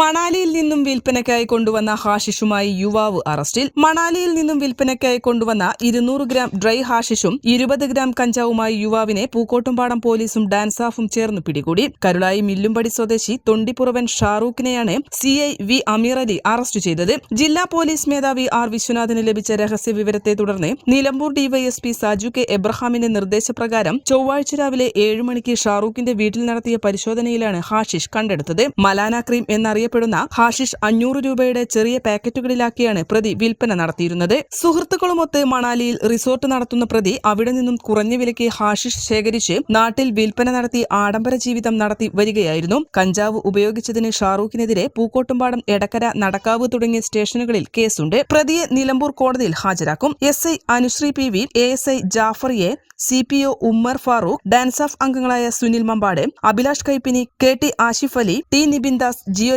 മണാലിയിൽ നിന്നും വിൽപ്പനയ്ക്കായി കൊണ്ടുവന്ന ഹാഷിഷുമായി യുവാവ് അറസ്റ്റിൽ. മണാലിയിൽ നിന്നും വിൽപ്പനയ്ക്കായി കൊണ്ടുവന്ന ഇരുന്നൂറ് ഗ്രാം ഡ്രൈ ഹാഷിഷും ഇരുപത് ഗ്രാം കഞ്ചാവുമായി യുവാവിനെ പൂക്കോട്ടുംപാടം പോലീസും ഡാൻസാഫും ചേർന്ന് പിടികൂടി. കരുളായി മില്ലുംപടി സ്വദേശി Thondippuravan ഷാറൂഖിനെയാണ് C I V Ameer Ali arrest ചെയ്തത്. ജില്ലാ പോലീസ് മേധാവി ആർ വിശ്വനാഥിന് ലഭിച്ച രഹസ്യ വിവരത്തെ തുടർന്ന് നിലമ്പൂർ ഡിവൈഎസ്പി സാജു കെ എബ്രഹാമിന്റെ നിർദ്ദേശപ്രകാരം ചൊവ്വാഴ്ച രാവിലെ ഏഴ് മണിക്ക് ഷാറൂഖിന്റെ വീട്ടിൽ നടത്തിയ പരിശോധനയിലാണ് ഹാഷിഷ് കണ്ടെടുത്തത്. മലാന ക്രീം എന്നറിയപ്പെടുന്ന ഹാഷിഷ് അഞ്ഞൂറ് രൂപയുടെ ചെറിയ പാക്കറ്റുകളിലാക്കിയാണ് പ്രതി വിൽപ്പന നടത്തിയിരുന്നത്. സുഹൃത്തുക്കളുമൊത്ത് മണാലിയിൽ റിസോർട്ട് നടത്തുന്ന പ്രതി അവിടെ നിന്നും കുറഞ്ഞ വിലയ്ക്ക് ഹാഷിഷ് ശേഖരിച്ച് നാട്ടിൽ വിൽപ്പന നടത്തി ആഡംബര ജീവിതം നടത്തി വരികയായിരുന്നു. കഞ്ചാവ് ഉപയോഗിച്ചതിന് ഷാറൂഖിനെതിരെ പൂക്കോട്ടുംപാടം എടക്കര നടക്കാവ് തുടങ്ങിയ സ്റ്റേഷനുകളിൽ കേസുണ്ട്. പ്രതിയെ നിലമ്പൂർ കോടതിയിൽ ഹാജരാക്കും. S I Anusree P V A S I ജാഫറിയെ C P O Ummer Farooq DANSAF അംഗങ്ങളായ Sunil Mambad Abhilash Kaippini K T Ashif Ali T Nibin Das Jio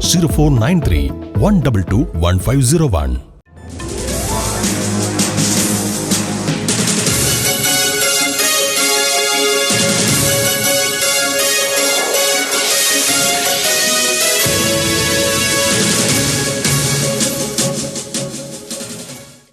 Zero four nine three one double two one five zero one